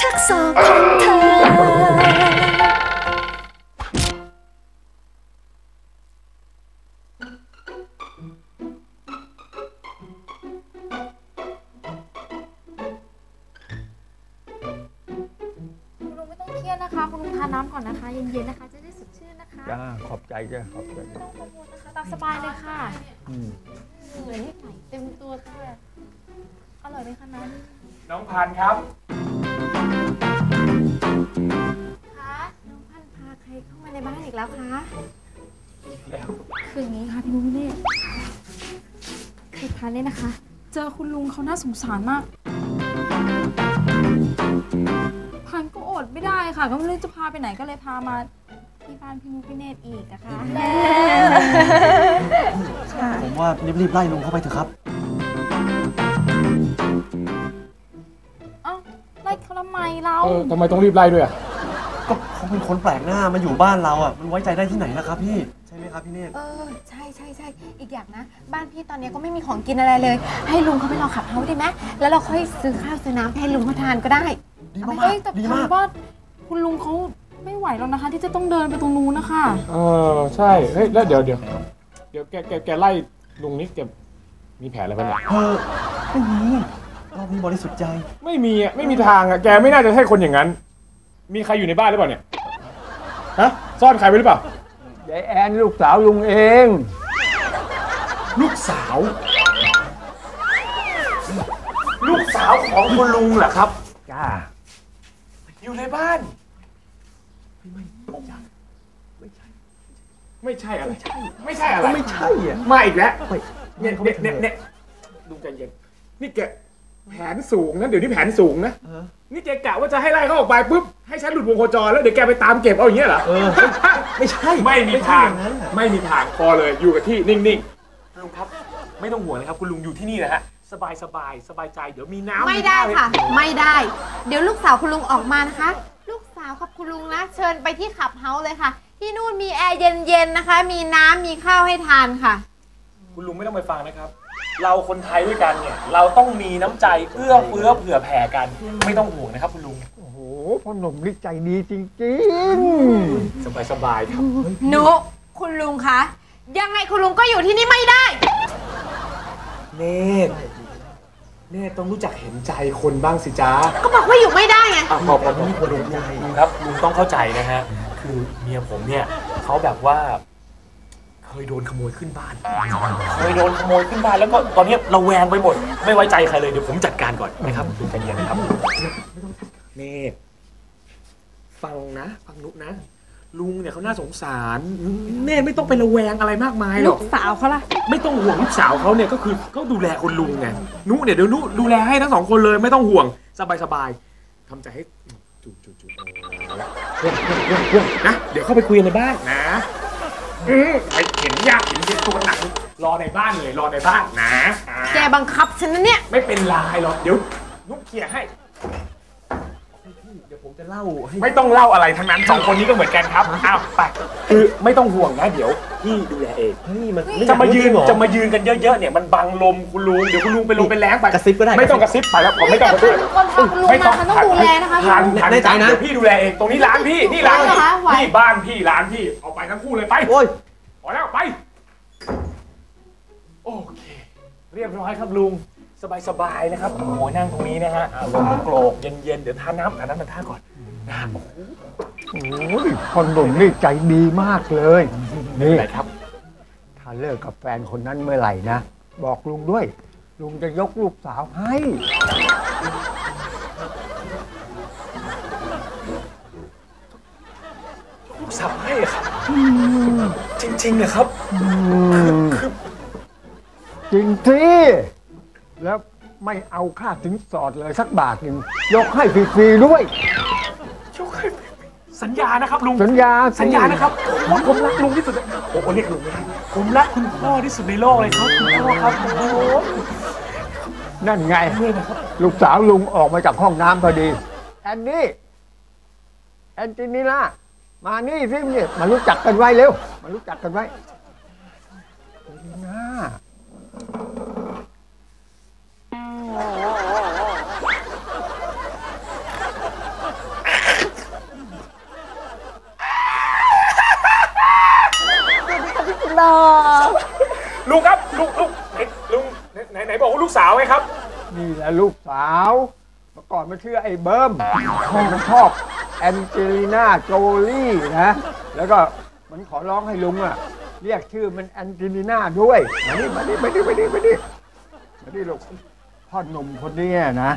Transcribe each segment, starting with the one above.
ชักศอกของเธอ คุณลุงไม่ต้องเครียดนะคะ คุณลุงทานน้ำก่อนนะคะ เย็นๆนะคะ จะได้สดชื่นนะคะจ้าขอบใจจ้าขอบใจไม่ต้องกังวลนะคะตามสบายเลยค่ะ อืมเหนื่อยให้ไหลเต็มตัวค่ะอร่อยไหมคะน้น้องพันธุ์ครับ แล้วคะแล้วคืออย่างนี้ค่ะพี่นุ้ยเนี่ยคือพันเนี่ยนะคะ เจอคุณลุงเขาน่าสงสารมาก พันก็อดไม่ได้ค่ะ ก็ไม่รู้จะพาไปไหนก็เลยพามาที่บ้านพี่นุ้ยพี่เนตรอีกนะคะผมว่ารีบๆไล่ลุงเข้าไปเถอะครับเอ้าไล่เขาทำไมเรา เออทำไมต้องรีบไล่ด้วยอะก็ เขาเป็นคนแปลกหน้ามาอยู่บ้านเราอะ มันไว้ใจได้ที่ไหนล่ะครับพี่ ใช่ไหมครับพี่เนตรเออ ใช่ใช่ใช่อีกอย่างนะ บ้านพี่ตอนนี้ก็ไม่มีของกินอะไรเลย ให้ลุงเขาไปรอขับเฮาส์ได้ไหมแล้วเราค่อยซื้อข้าวซื้อน้ำให้ลุงเขาทานก็ได้ดีมากเอ้ยแต่ๆดีพัมานกว่าคุณลุงเขาไม่ไหวแล้วนะคะ ที่จะต้องเดินไปตรงนู้นนะคะ เออใช่ เฮ้ยแล้วเดี๋ยวเดี๋ยวเดี๋ยวแกแกแกไล่ลุงนี่แกมีแผลอะไรบ้างเนี่ยเออไม่มีรอบนี้บริสุทธิ์ใจ ไม่มีอะไม่มีทางอะแกไม่น่าจะใช่คนอย่างนั้น มีใครอยู่ในบ้านหรือเปล่าเนี่ย ฮะ ซ่อนใครไว้หรือเปล่า ยายแอนลูกสาวลุงเอง ลูกสาว ลูกสาวของคุณลุงเหรอครับ จ้า อยู่ในบ้าน ไม่ใช่อะไร ไม่ใช่อะไรก็ไม่ใช่อะมาอีกแล้วไม่เนี่ยเนี่ยเนี่ยเนี่ยลุงใจเย็น นี่แก แผนสูงนะเดี๋ยวนี้แผนสูงนะเออนี่แกกะว่าจะให้ไล่เขาออกไปปุ๊บให้ฉันหลุดวงโคจรแล้วเดี๋ยวแกไปตามเก็บเอาอย่างเงี้ยเหรอเออไม่ใช่ไม่มีไม่ใช่ทางอย่างนั้นอะไม่มีทางพอเลยอยู่กับที่นิ่งๆลุงครับ ไม่ต้องห่วงนะครับคุณลุงอยู่ที่นี่นะฮะสบายสบายสบายใจเดี๋ยวมีน้ำไม่ได้ข้าวค่ะ ไม่ได้ เดี๋ยวลูกสาวคุณลุงออกมานะคะ ลูกสาวกับคุณลุงนะ เชิญไปที่ขับเฮาส์เลยค่ะ ที่นู่นมีแอร์เย็นๆนะคะ มีน้ำมีข้าวให้ทานค่ะ คุณลุงไม่ต้องไปฟังนะครับ เราคนไทยด้วยกันเนี่ย เราต้องมีน้ำใจเอื้อเฟื้อเผื่อแผ่กัน ไม่ต้องห่วงนะครับคุณลุง โอ้โหพ่อหนุ่มนี่ใจดีจริงสบายสบายๆครับ หนุคุณลุงคะ ยังไงคุณลุงก็อยู่ที่นี่ไม่ได้ เนตรเนตรต้องรู้จักเห็นใจคนบ้างสิจ้าก็บอกว่าอยู่ไม่ได้ไง อะพอพอพอพอลุงลุงครับลุงต้องเข้าใจนะฮะ คือเมียผมเนี่ยเขาแบบว่า เคยโดนขโมยขึ้นบ้าน เคยโดนขโมยขึ้นบ้านแล้วก็ตอนนี้เราแวงไปหมด ไม่ไว้ใจใครเลยเดี๋ยวผมจัดการก่อนนะครับลุงใจเย็นนะครับเนตรฟังนะฟังนุกนะ ลุงเนี่ยเขาน่าสงสารเนตรไม่ต้องไประแวงอะไรมากมายหรลูอกกสาวเขาล่ะ ไม่ต้องห่วงลูกสาวเขาเนี่ยก็คือเขาดูแลคนลุงไงนุเนี่ยเดี๋ยวนุดูแลให้ทั้งสองคนเลยไม่ต้องห่วงสบายสบายๆทำใจให้จุบจุบจุบเพื่อนเพื่อนเพื่อนเพื่อนนะเดี๋ยวเข้าไปคุยกันในบ้านนะ อืมไปเห็นยากเห็นเป็นตัวหนังรอในบ้านเลยรอในบ้านนะอ่าแกบังคับฉันนะเนี่ย ไม่เป็นไรหรอกเดี๋ยวนุเคลียร์ให้ เดี๋ยวผมจะเล่าให้ไม่ต้องเล่าอะไรทั้งนั้นสองคนนี้ก็เหมือนกันครับอ้าวไปคือไม่ต้องห่วงนะเดี๋ยวพี่ดูแลเองเฮ้ยมันจะมายืนไอยกรู้จริงเหรอจะมายืนกันเยอะๆเนี่ยมันบังลมคุณลุงเดี๋ยวคุณลุงไปลมเป็นแรงไปกระซิบก็ได้ไม่ต้องกระซิบไปแล้วผมไม่ต้องกระซิบคนพาคุณลุงมาฉันต้องดูแลนะคะผ่านผ่านแน่ใจนะเดี๋ยวพี่ดูแลเองตรงนี้ร้านพี่นี่ร้านไหวเหรอคะไหวนี่บ้านพี่ร้านพี่เอาไปทั้งคู่เลยไปโอ้ยพอแล้วไปโอเค เรียบร้อยครับลุง สบายๆนะครับโอ้โหนั่งตรงนี้นะฮะอ่าลมโกรกเย็นๆ เดี๋ยวทานน้ำทานน้ำทานท่าก่อนนะฮะโอ้โหๆโอ้ยพ่อหนุ่มนี่ใจดีมากเลย นี่อะไรครับ ถ้าเลิกกับแฟนคนนั้นเมื่อไหร่นะ บอกลุงด้วย ลุงจะยกลูกสาวให้ ลูกสาวให้อะครับ จริงๆนะครับจริงที่ แล้วไม่เอาค่าถึงสอดเลยสักบาทหนึ่งยกให้ฟรีๆด้วย สัญญานะครับลุง สัญญาสิสัญญานะครับโอ้โหผมรักลุงที่สุดเลยโอ้โหเรียกลุงไม่ได้ผมรักคุณพ่อที่สุดในโลกเลยครับคุณพ่อครับโอ้โหนั่นไงเมื่อยนะครับลูกสาวลุงออกมาจากห้องน้ำพอดี แอนนี่ แอนจินีล่ามานี่สิเนี่ยมารู้จักกันไว้เร็ว มารู้จักกันไว้น่า ลุงครับลุงลุงไหนลุงไหนไหนบอกว่าลูกสาวไงครับ นี่แหละลูกสาว เมื่อก่อนมันชื่อไอ้เบิ้มมันชอบแอนเจลิน่าโจลี่นะ แล้วก็มันขอร้องให้ลุงอะ เรียกชื่อมันแอนเจลิน่าด้วย มาดิมาดิมาดิมาดิมาดิมาดิลูก พ่อหนุ่มคนเนี้ยนะ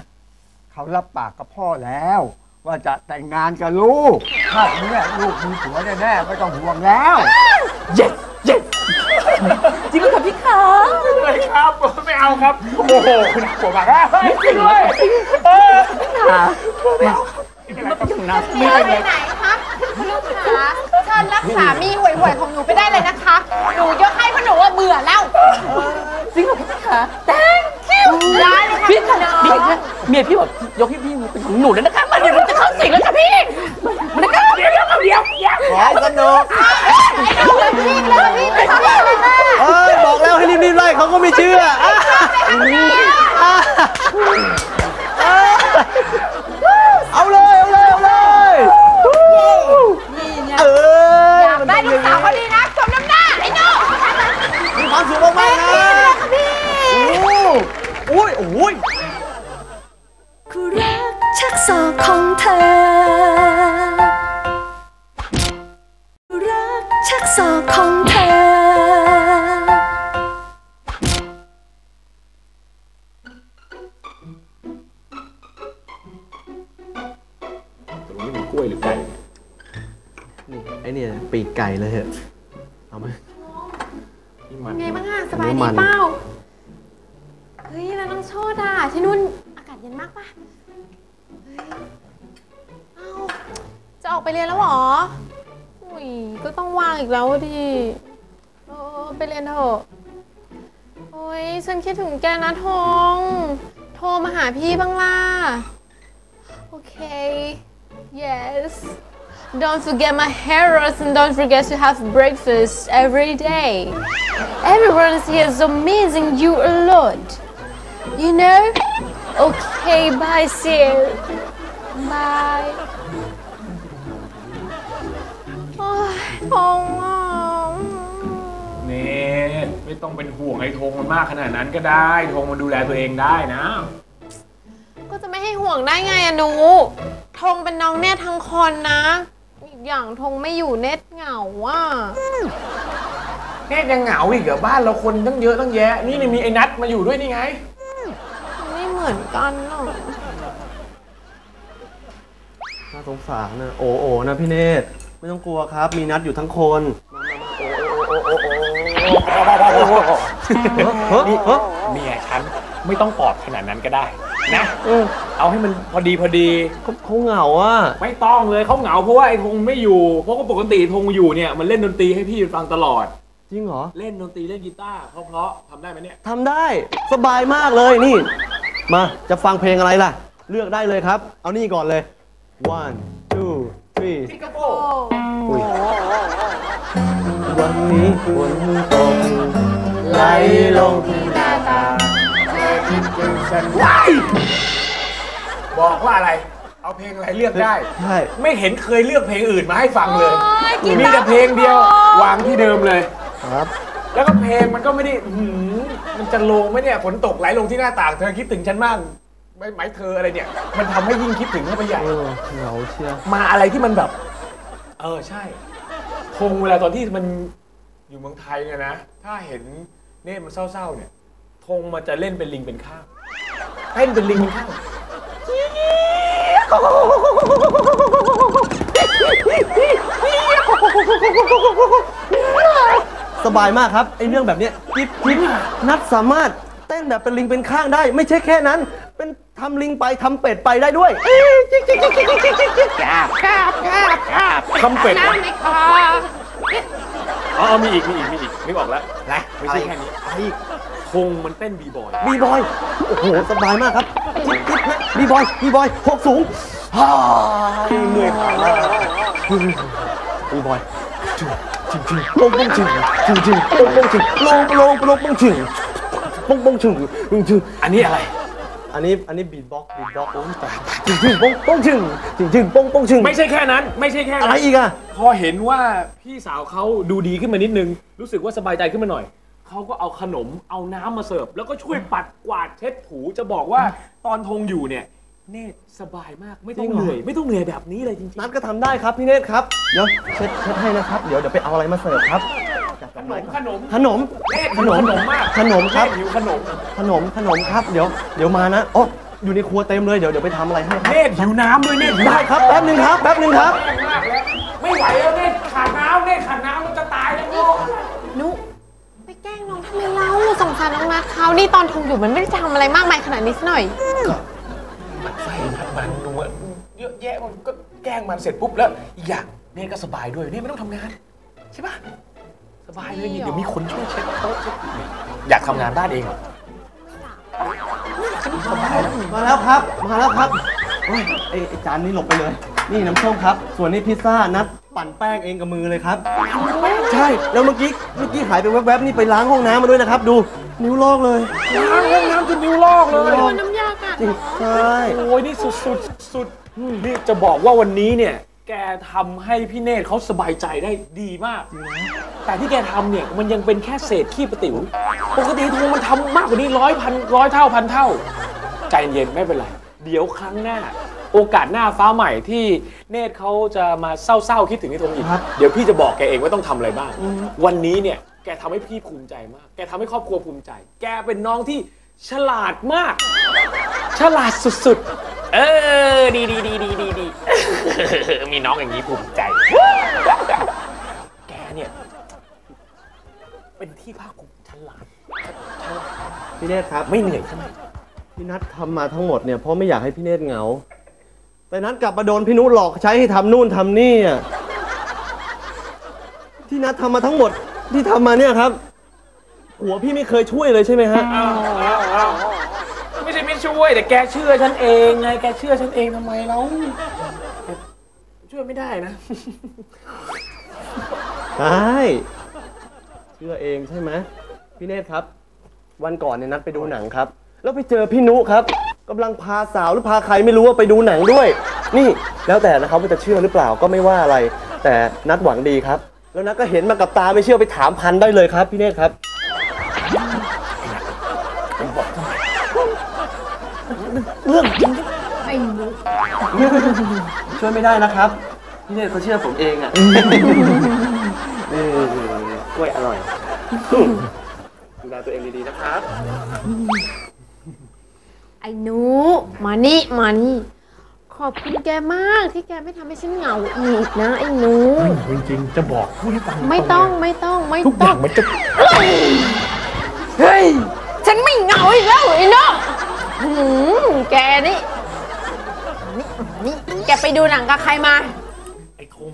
เขารับปากกับพ่อแล้ว ว่าจะแต่งงานกับลูกถ้าเนี้ยลูกมีผัวแน่ๆไม่ต้องห่วงแล้ว เย็ดเย็ดจริงเหรอคะพี่คะเลยครับไม่เอาครับ โอ้โหคุณหัวมากอะเฮ้ยจริงด้วยเออไม่เอาไม่เป็นไรครับหนีไปไหนคะคุณลุงคะเชิญรักสามีห่วยๆของหนูไปได้เลยนะคะ หนูยกให้เพราะหนูว่าเบื่อแล้ว จริงเหรอคะพี่คะ thank you ได้เลยค่ะพี่คะน้องพี่คะเมียพี่บอกยกให้พี่เป็นของหนูแล้วนะคะมันเดี๋ยวมันจะเข้าสิงแล้วค่ะพี่มันนะคะเดี๋ยวเดี๋ยวเดี๋ยวเดี๋ยวขอสนุกวิ่งเลยวิ่งเลยค่ะแม่เอ้ยบอกแล้วให้รีบๆไล่เขาก็ไม่เชื่อ ชักศอกของเธอคู่รักชักศอกของเธอ ตรงนี้มันกล้วยหรือไก่นี่ไอเนี่ยปีกไก่เลยเหอะเอาไหมนี่มัน ไงบ้างอะสบายน้ำดีมันเปล่า เฮ้ย แล้วน้องโชดอะที่นู่นอากาศเย็นมากป่ะ เอาจะออกไปเรียนแล้วเหรอ อุ้ย ก็ต้องวางอีกแล้วดิเออไปเรียนเถอะโอ้ยฉันคิดถึงแกนะทง โทรมาหาพี่บ้างล่ะ โอเค yes Don't forget my heroes and don't forget to have breakfast every day. Everyone here is amazing you a lot. You know? Okay, bye, see you. Bye. โอ้ยทองอะเนทไม่ต้องเป็นห่วงไอ้ธงมันมากขนาดนั้นก็ได้ธงมันดูแลตัวเองได้นะ ก็จะไม่ให้ห่วงได้ไงอะหนูทงเป็นน้องเนตทั้งคนนะ อีกอย่างทงไม่อยู่เนตเหงาอะเนทยังเหงาอีกเหรอบ้านเราคนตั้งเยอะตั้งแยะ นี่นี่มีไอ้นัทมาอยู่ด้วยนี่ไง ไม่เหมือนกันหรอก น่าสงสารนะโอ้โอนะพี่เนตรไม่ต้องกลัวครับ มีนัดอยู่ทั้งคนนี่เมียฉันไม่ต้องปลอบขนาดนั้นก็ได้นะเอาให้มันพอดีพอดีเขาเขาเหงาอะไม่ต้องเลยเขาเหงาเพราะว่าไอ้ธงไม่อยู่เพราะว่าปกติธงอยู่เนี่ยมันเล่นดนตรีให้พี่ฟังตลอดจริงเหรอเล่นดนตรีเล่นกีตาร์เพราะๆทำได้ไหมเนี่ยทำได้สบายมากเลยนี่ มาจะฟังเพลงอะไรล่ะ เลือกได้เลยครับ เอานี่ก่อนเลย one two three สิงคโปโอ้ร์อุ้ยวันนี้ฝนตกไหลลงที่หน้าตาว้ายบอกว่าอะไร เอาเพลงอะไรเลือกได้ ใช่ ไม่เห็นเคยเลือกเพลงอื่นมาให้ฟังเลยยกีมีตาร์แต่เพลงเดียว วางที่เดิมเลย ครับ แล้วก็เพลงมันก็ไม่ได้อื้อหือมันจะลงไหมเนี่ยฝนตกไหลลงที่หน้าต่าง เธอคิดถึงฉันมาก ไม่ไหมเธออะไรเนี่ย มันทำให้ยิ่งคิดถึงเข้าไปใหญ่ เออเหงาเชียวมาอะไรที่มันแบบ เออใช่ คงเวลาตอนที่มันอยู่เมืองไทยเนี่ยนะ ถ้าเห็นเน่มันเศร้าๆเนี่ย ธงมันจะเล่นเป็นลิงเป็นข้างเต้นเป็นลิงเป็นข้างสบายมากครับไอ้เรื่องแบบเนี้ยจิ๊บจิ๊บนัดสามารถ เต้นแบบเป็นลิงเป็นข้างได้ ไม่ใช่แค่นั้น เป็นทำลิงไปทำเป็ดไปได้ด้วยทำเป็ดน้ำในคออ๋อมีอีกมีอีกมีอีกนึกออกแล้วนะไม่ใช่แค่นี้อะไรอีกคงมันเต้นบีบอยบีบอยโอ้โหสบายมากครับจิ๊บจิ๊บนะบีบอยบีบอยหกสูงฮ่าเหนื่อยขาบีบอยจึงจึงจึงลงปงจึงจึงจึงลงปงจึงลงลงลงปงจึง ปงปงจึงจึงจึงอันนี้อะไร อันนี้อันนี้บีทบ็อกบีทบ็อกโอ้ยตายจึงจึงปงปงจึงจึงจึงปงปงจึงไม่ใช่แค่นั้น ไม่ใช่แค่อะไรนั้นอีกอะพอเห็นว่าพี่สาวเขาดูดีขึ้นมานิดนึง รู้สึกว่าสบายใจขึ้นมาหน่อยเขาก็เอาขนมเอาน้ำมาเสิร์ฟ แล้วก็ช่วยปัดกวาดเช็ดถูจะบอกว่าตอนธงอยู่เนี่ยเนตรสบายมากไม่ต้องจริงเหรอเหนื่อย ไม่ต้องเหนื่อยแบบนี้เลยจริงนัดก็ทำได้ครับพี่เนตรครับเดี๋ยวเช็ดเช็ดให้นะครับ เดี๋ยวเดี๋ยวไปเอาอะไรมาเสิร์ฟครับ จัดๆขดอกนไม้มก่อนขนมขนมเนตรขนมขนมมากขนมครับเนตหิวขนมขนมขนมครับเดี๋ยวเดี๋ยวมานะอ๋ออยู่ในครัวเต็มเลยเดี๋ยวเดี๋ยวไปทำอะไรให้ครับเนตรหิวน้ำด้วยเนตรหิวได้ครับแป๊บหนึ่งครับแป๊บหนึ่งครับแย่มากแล้วไม่ไหวแล้วเนตรขาดน้ำเนตรขาดน้ำมันจะตายแล้วโอ้นุไปแกล้งน้องทำไมเราสงสารน้องนัดเขานี่ตอนทงอยู่มันไม่ได้ทำอะไรมากมายขนาดนี้สักหน่อยมันใส่นัดมันหนูอะเยอะแยะมันก็แกล้งมันเสร็จปุ๊บแล้วอีกอย่างเนตรก็สบายด้วยเนตรไม่ต้องทำงานใช่ปะส บายเลยนี่จริงเหรอเดี๋ยวมีคนช่วยเช็ดโต๊ะเช็ดอยากทำงานบ้านเองเหรอมาแล้วครับ มาแล้วครับโอ้ยไอ้ไอ้จานนี้หลบไปเลย นี่น้ำส้มครับ ส่วนนี้พิซซ่านัดปั่นแป้งเองกับมือเลยครับ ใช่ แล้วเมื่อกี้เมื่อกี้หายไปแวบๆนี่ไปล้างห้องน้ำมาด้วยนะครับ ดูนิ้วลอกเลยล้างห้องน้ำจนนิ้วลอกเลยโดนน้ำยากัดจริงใช่ โอ้ยนี่สุดสุดสุดนี่จะบอกว่าวันนี้เนี่ย แกทำให้พี่เนตรเขาสบายใจได้ดีมาก แต่ที่แกทำเนี่ยมันยังเป็นแค่เศษขี้ประติ๋วปกติทงมันทำมากกว่านี้ร้อยพันร้อยเท่าพันเท่า ใจเย็นไม่เป็นไร เดี๋ยวครั้งหน้า โอกาสหน้าฟ้าใหม่ที่เนตรเขาจะมาเศร้าๆคิดถึงไอ้ทงอีก เดี๋ยวพี่จะบอกแกเองว่าต้องทำอะไรบ้าง วันนี้เนี่ยแกทำให้พี่ภูมิใจมาก แกทำให้ครอบครัวภูมิใจ แกเป็นน้องที่ฉลาดมาก ฉลาดสุดๆ เออ ดีดีดีดีดีดีมีน้องอย่างนี้ภูมิใจ แกเนี่ย เป็นที่ภาคภูมิฉลาดพี่เนตรครับ ไม่เหนื่อยใช่ไหมพี่นัททำมาทั้งหมดเนี่ยเพราะไม่อยากให้พี่เนตรเหงา แต่นัทกลับมาโดนพี่นุหลอกใช้ให้ทำนู่นทำนี่อะที่นัททำมาทั้งหมดที่ทำมาเนี่ยครับ หัวพี่ไม่เคยช่วยเลยใช่ไหมฮะ ไม่ใช่ไม่ช่วย แต่แกเชื่อฉันเองไง แกเชื่อฉันเองทำไมเราช่วยไม่ได้นะใช่เชื่อเองใช่ไหมพี่เนตครับ วันก่อนเนี่ยนัดไปดูหนังครับ แล้วไปเจอพี่นุครับกำลังพาสาวหรือพาใครไม่รู้ว่าไปดูหนังด้วย นี่แล้วแต่นะครับว่าจะเชื่อหรือเปล่าก็ไม่ว่าอะไร แต่นัดหวังดีครับ แล้วนัดก็เห็นมากับตาไม่เชื่อไปถามพันได้เลยครับ พี่เนตครับ ไอ้นุกช่วยไม่ได้นะครับพี่เนตรเขาเชื่อผมเองอะนี่กล้วยอร่อยดูแลตัวเองดีๆนะครับ ไอ้หนูมานี่มานี่ขอบคุณแกมากที่แกไม่ทำให้ฉันเหงาอีกนะ ไอ้หนู จริงๆ จะบอกพูดให้ฟังไม่ต้องไม่ต้องไม่ทุกอต้อย่างมันจะเฮ้ย ฉันไม่เหงาอีกแล้วไอ้เนาะ หืมแกนี่นี่นี่แกไปดูหนังกับใครมา ไอ้ธง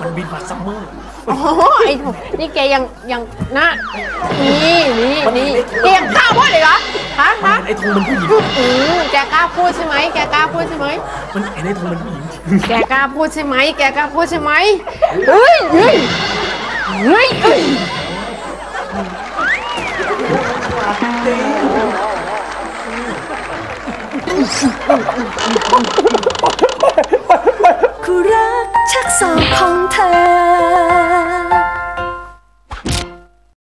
มันบินมาซัมเมอร์ อ๋อไอ้ถูกนี่แกยังยังนะนี่นี่นี่แกยังกล้าพูดเลยเหรอฮะฮะไอ้ธงมันผู้หญิง อืมแกกล้าพูดใช่ไหมแกกล้าพูดใช่ไหมมันไอ้ไอ้ธงมันผู้หญิง แกกล้าพูดใช่ไหมแกกล้าพูดใช่ไหมเฮ้ยเฮ้ยเฮ้ยเฮ้ย คู่รักชักสอกของเธอ